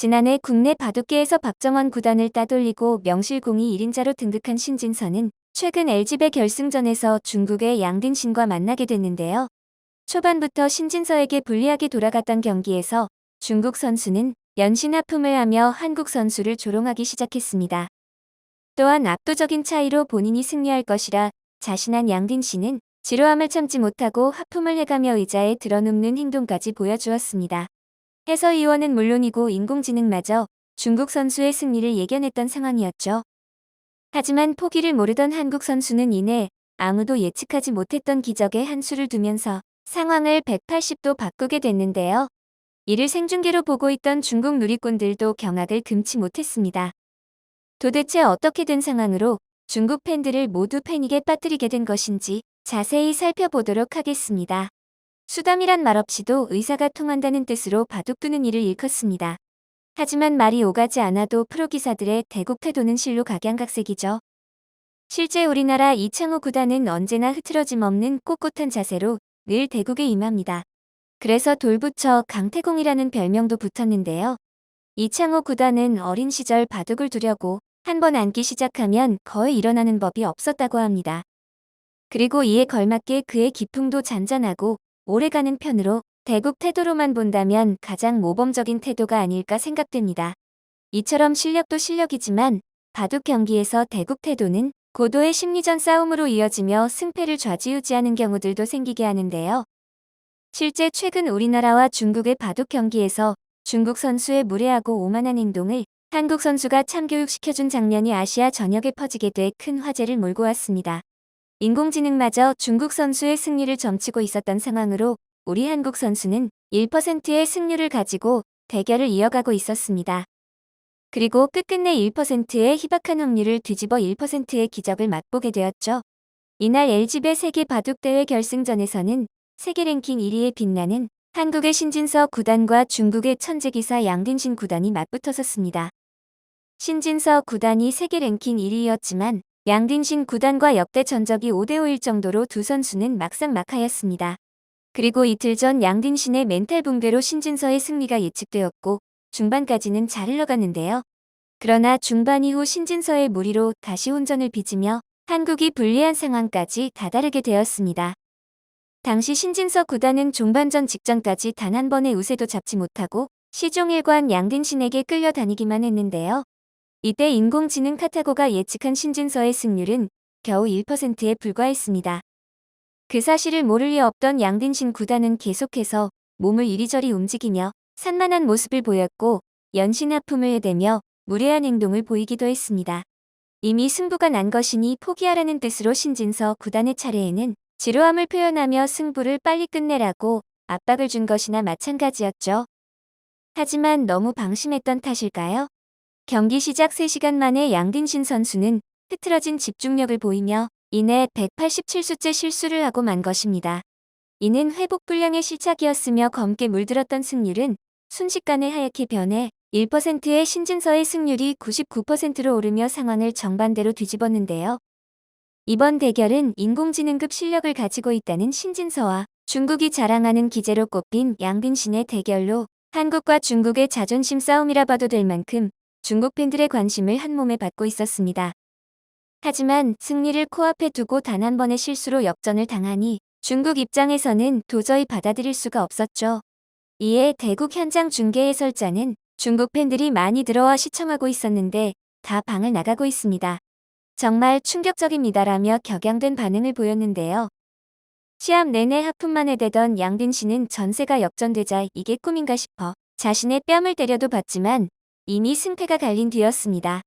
지난해 국내 바둑계에서 박정원 구단을 따돌리고 명실공히 1인자로 등극한 신진서는 최근 LG배 결승전에서 중국의 양딘신과 만나게 됐는데요. 초반부터 신진서에게 불리하게 돌아갔던 경기에서 중국 선수는 연신 하품을 하며 한국 선수를 조롱하기 시작했습니다. 또한 압도적인 차이로 본인이 승리할 것이라 자신한 양딘 씨는 지루함을 참지 못하고 하품을 해가며 의자에 드러눕는 행동까지 보여주었습니다. 해서위원은 물론이고 인공지능마저 중국 선수의 승리를 예견했던 상황이었죠. 하지만 포기를 모르던 한국 선수는 이내 아무도 예측하지 못했던 기적의 한 수를 두면서 상황을 180도 바꾸게 됐는데요. 이를 생중계로 보고 있던 중국 누리꾼들도 경악을 금치 못했습니다. 도대체 어떻게 된 상황으로 중국 팬들을 모두 패닉에 빠뜨리게 된 것인지 자세히 살펴보도록 하겠습니다. 수담이란 말 없이도 의사가 통한다는 뜻으로 바둑두는 일을 일컫습니다. 하지만 말이 오가지 않아도 프로기사들의 대국 태도는 실로 각양각색이죠. 실제 우리나라 이창호 구단은 언제나 흐트러짐 없는 꼿꼿한 자세로 늘 대국에 임합니다. 그래서 돌부처 강태공이라는 별명도 붙었는데요. 이창호 구단은 어린 시절 바둑을 두려고 한 번 앉기 시작하면 거의 일어나는 법이 없었다고 합니다. 그리고 이에 걸맞게 그의 기풍도 잔잔하고 오래가는 편으로 대국 태도로만 본다면 가장 모범적인 태도가 아닐까 생각됩니다. 이처럼 실력도 실력이지만 바둑 경기에서 대국 태도는 고도의 심리전 싸움으로 이어지며 승패를 좌지우지하는 경우들도 생기게 하는데요. 실제 최근 우리나라와 중국의 바둑 경기에서 중국 선수의 무례하고 오만한 행동을 한국 선수가 참교육시켜준 장면이 아시아 전역에 퍼지게 돼 큰 화제를 몰고 왔습니다. 인공지능마저 중국 선수의 승리를 점치고 있었던 상황으로 우리 한국 선수는 1%의 승률을 가지고 대결을 이어가고 있었습니다. 그리고 끝끝내 1%의 희박한 확률을 뒤집어 1%의 기적을 맛보게 되었죠. 이날 LG배 세계 바둑대회 결승전에서는 세계 랭킹 1위에 빛나는 한국의 신진서 구단과 중국의 천재기사 양딘신 구단이 맞붙었었습니다. 신진서 구단이 세계 랭킹 1위였지만 양딘신 구단과 역대 전적이 5대5일 정도로 두 선수는 막상막하였습니다. 그리고 이틀 전 양딘신의 멘탈 붕괴로 신진서의 승리가 예측되었고 중반까지는 잘 흘러갔는데요. 그러나 중반 이후 신진서의 무리로 다시 혼전을 빚으며 한국이 불리한 상황까지 다다르게 되었습니다. 당시 신진서 구단은 종반전 직전까지 단 한 번의 우세도 잡지 못하고 시종일관 양딘신에게 끌려다니기만 했는데요. 이때 인공지능 카타고가 예측한 신진서의 승률은 겨우 1%에 불과했습니다. 그 사실을 모를 리 없던 양딘신 구단은 계속해서 몸을 이리저리 움직이며 산만한 모습을 보였고 연신 하품을 해대며 무례한 행동을 보이기도 했습니다. 이미 승부가 난 것이니 포기하라는 뜻으로 신진서 구단의 차례에는 지루함을 표현하며 승부를 빨리 끝내라고 압박을 준 것이나 마찬가지였죠. 하지만 너무 방심했던 탓일까요? 경기 시작 3시간 만에 양딘신 선수는 흐트러진 집중력을 보이며 이내 187수째 실수를 하고 만 것입니다. 이는 회복 불량의 실착이었으며 검게 물들었던 승률은 순식간에 하얗게 변해 1%의 신진서의 승률이 99%로 오르며 상황을 정반대로 뒤집었는데요. 이번 대결은 인공지능급 실력을 가지고 있다는 신진서와 중국이 자랑하는 기재로 꼽힌 양빈신의 대결로 한국과 중국의 자존심 싸움이라 봐도 될 만큼 중국 팬들의 관심을 한몸에 받고 있었습니다. 하지만 승리를 코앞에 두고 단 한 번의 실수로 역전을 당하니 중국 입장에서는 도저히 받아들일 수가 없었죠. 이에 대국 현장 중계 해설자는 중국 팬들이 많이 들어와 시청하고 있었는데 다 방을 나가고 있습니다. 정말 충격적입니다라며 격양된 반응을 보였는데요. 시합 내내 하품만 해대던 양빈 씨는 전세가 역전되자 이게 꿈인가 싶어 자신의 뺨을 때려도 봤지만 이미 승패가 갈린 뒤였습니다.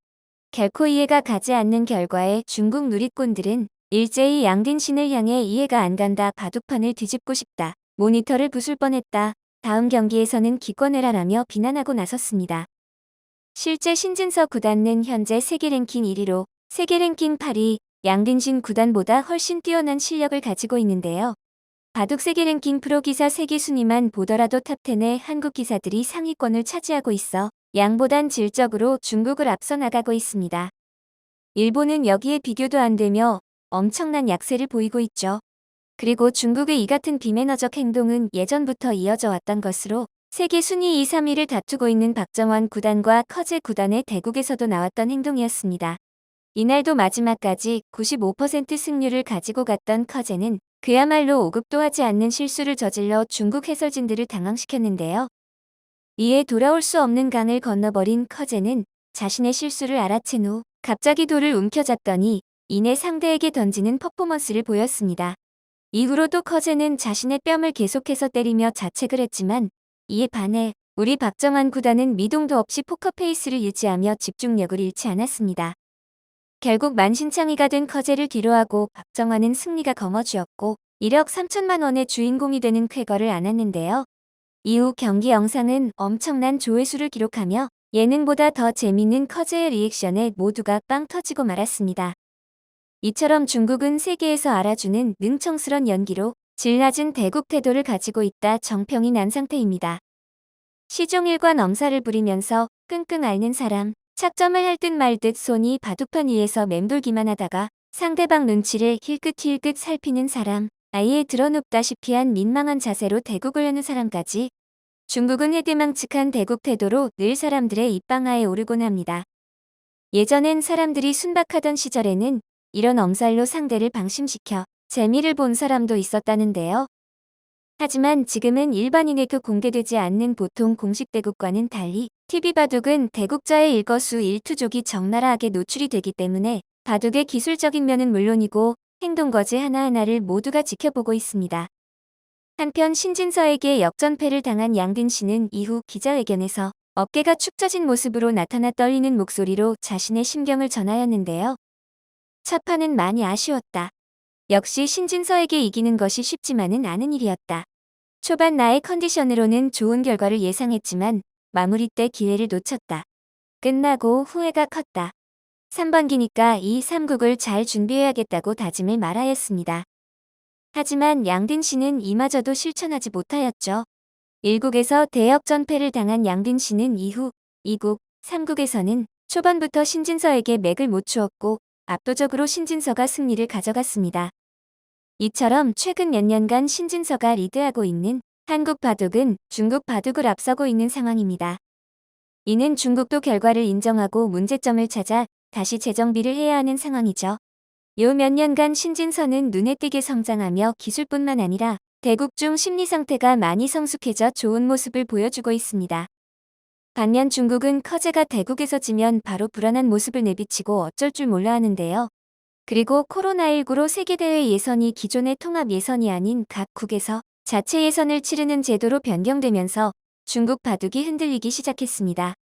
결코 이해가 가지 않는 결과에 중국 누리꾼들은 일제히 양딘 신을 향해 이해가 안 간다 바둑판을 뒤집고 싶다 모니터를 부술 뻔했다 다음 경기에서는 기권해라라며 비난하고 나섰습니다. 실제 신진서 구단은 현재 세계 랭킹 1위로 세계 랭킹 8위 양딘신 구단보다 훨씬 뛰어난 실력을 가지고 있는데요. 바둑 세계 랭킹 프로 기사 세계 순위만 보더라도 탑10의 한국 기사들이 상위권을 차지하고 있어 양보단 질적으로 중국을 앞서 나가고 있습니다. 일본은 여기에 비교도 안 되며 엄청난 약세를 보이고 있죠. 그리고 중국의 이 같은 비매너적 행동은 예전부터 이어져 왔던 것으로 세계 순위 2, 3위를 다투고 있는 박정원 구단과 커제 구단의 대국에서도 나왔던 행동이었습니다. 이날도 마지막까지 95% 승률을 가지고 갔던 커제는 그야말로 오급도 하지 않는 실수를 저질러 중국 해설진들을 당황시켰는데요. 이에 돌아올 수 없는 강을 건너버린 커제는 자신의 실수를 알아챈 후 갑자기 돌을 움켜잡더니 이내 상대에게 던지는 퍼포먼스를 보였습니다. 이후로도 커제는 자신의 뺨을 계속해서 때리며 자책을 했지만 이에 반해 우리 박정환 구단은 미동도 없이 포커페이스를 유지하며 집중력을 잃지 않았습니다. 결국 만신창이가 된 커제를 뒤로하고 박정환은 승리가 거머쥐었고 1억 3천만 원의 주인공이 되는 쾌거를 안았는데요. 이후 경기 영상은 엄청난 조회수를 기록하며 예능보다 더 재밌는 커제의 리액션에 모두가 빵 터지고 말았습니다. 이처럼 중국은 세계에서 알아주는 능청스런 연기로 질 낮은 대국 태도를 가지고 있다 정평이 난 상태입니다. 시종일관 엄살을 부리면서 끙끙 앓는 사람, 착점을 할 듯 말 듯 손이 바둑판 위에서 맴돌기만 하다가 상대방 눈치를 힐끗힐끗 살피는 사람, 아예 드러눕다시피 한 민망한 자세로 대국을 여는 사람까지 중국은 해대망측한 대국 태도로 늘 사람들의 입방아에 오르곤 합니다. 예전엔 사람들이 순박하던 시절에는 이런 엄살로 상대를 방심시켜 재미를 본 사람도 있었다는데요. 하지만 지금은 일반인에게 공개되지 않는 보통 공식 대국과는 달리 TV 바둑은 대국자의 일거수 일투족이 적나라하게 노출이 되기 때문에 바둑의 기술적인 면은 물론이고 행동거지 하나하나를 모두가 지켜보고 있습니다. 한편 신진서에게 역전패를 당한 양딘 씨는 이후 기자회견에서 어깨가 축 처진 모습으로 나타나 떨리는 목소리로 자신의 심경을 전하였는데요. 첫 판은 많이 아쉬웠다. 역시 신진서에게 이기는 것이 쉽지만은 않은 일이었다. 초반 나의 컨디션으로는 좋은 결과를 예상했지만 마무리 때 기회를 놓쳤다. 끝나고 후회가 컸다. 3번기니까 이 3국을 잘 준비해야겠다고 다짐을 말하였습니다. 하지만 양딘 씨는 이마저도 실천하지 못하였죠. 1국에서 대역 전패를 당한 양딘 씨는 이후 2국, 3국에서는 초반부터 신진서에게 맥을 못 추었고 압도적으로 신진서가 승리를 가져갔습니다. 이처럼 최근 몇 년간 신진서가 리드하고 있는 한국 바둑은 중국 바둑을 앞서고 있는 상황입니다. 이는 중국도 결과를 인정하고 문제점을 찾아 다시 재정비를 해야 하는 상황이죠. 요 몇 년간 신진서는 눈에 띄게 성장하며 기술뿐만 아니라 대국 중 심리 상태가 많이 성숙해져 좋은 모습을 보여주고 있습니다. 반면 중국은 커제가 대국에서 지면 바로 불안한 모습을 내비치고 어쩔 줄 몰라 하는데요. 그리고 코로나19로 세계대회 예선이 기존의 통합 예선이 아닌 각 국에서 자체 예선을 치르는 제도로 변경되면서 중국 바둑이 흔들리기 시작했습니다.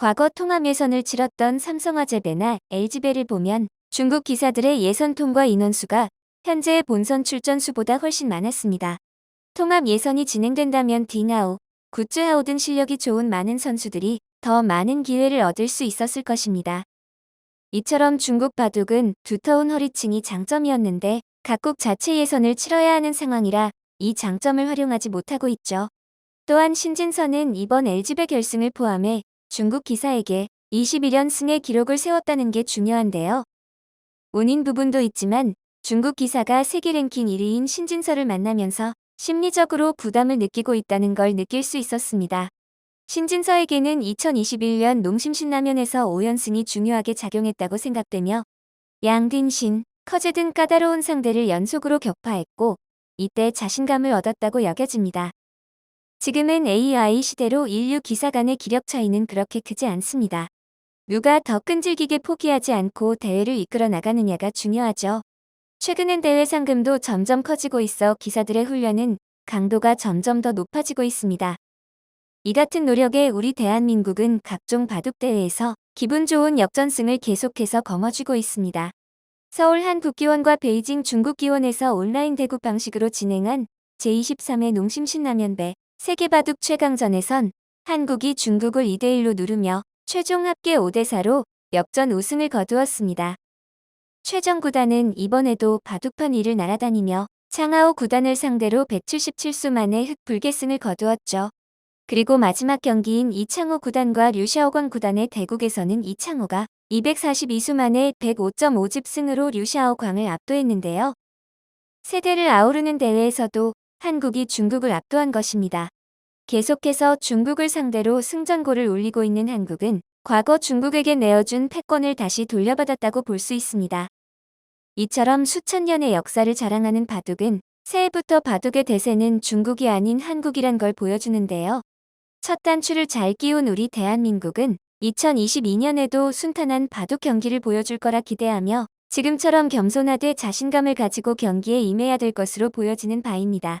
과거 통합 예선을 치렀던 삼성화재배나 LG배를 보면 중국 기사들의 예선 통과 인원수가 현재의 본선 출전 수보다 훨씬 많았습니다. 통합 예선이 진행된다면 딩하오, 굿즈하오 등 실력이 좋은 많은 선수들이 더 많은 기회를 얻을 수 있었을 것입니다. 이처럼 중국 바둑은 두터운 허리층이 장점이었는데 각국 자체 예선을 치러야 하는 상황이라 이 장점을 활용하지 못하고 있죠. 또한 신진서는 이번 LG배 결승을 포함해 중국 기사에게 21연승의 기록을 세웠다는 게 중요한데요. 운인 부분도 있지만 중국 기사가 세계 랭킹 1위인 신진서를 만나면서 심리적으로 부담을 느끼고 있다는 걸 느낄 수 있었습니다. 신진서에게는 2021년 농심신라면에서 5연승이 중요하게 작용했다고 생각되며 양딘신, 커제 등 까다로운 상대를 연속으로 격파했고 이때 자신감을 얻었다고 여겨집니다. 지금은 AI 시대로 인류 기사 간의 기력 차이는 그렇게 크지 않습니다. 누가 더 끈질기게 포기하지 않고 대회를 이끌어 나가느냐가 중요하죠. 최근엔 대회 상금도 점점 커지고 있어 기사들의 훈련은 강도가 점점 더 높아지고 있습니다. 이 같은 노력에 우리 대한민국은 각종 바둑대회에서 기분 좋은 역전승을 계속해서 거머쥐고 있습니다. 서울 한국기원과 베이징 중국기원에서 온라인 대국 방식으로 진행한 제23회 농심 신라면배 세계 바둑 최강전에선 한국이 중국을 2대1로 누르며 최종 합계 5대4로 역전 우승을 거두었습니다. 최정 구단은 이번에도 바둑판 위를 날아다니며 창하오 구단을 상대로 177수 만에 흑불계승을 거두었죠. 그리고 마지막 경기인 이창호 구단과 류샤오광 구단의 대국에서는 이창호가 242수 만에 105.5집 승으로 류샤오광을 압도했는데요. 세대를 아우르는 대회에서도 한국이 중국을 압도한 것입니다. 계속해서 중국을 상대로 승전고를 울리고 있는 한국은 과거 중국에게 내어준 패권을 다시 돌려받았다고 볼 수 있습니다. 이처럼 수천 년의 역사를 자랑하는 바둑은 새해부터 바둑의 대세는 중국이 아닌 한국이란 걸 보여주는데요. 첫 단추를 잘 끼운 우리 대한민국은 2022년에도 순탄한 바둑 경기를 보여줄 거라 기대하며 지금처럼 겸손하되 자신감을 가지고 경기에 임해야 될 것으로 보여지는 바입니다.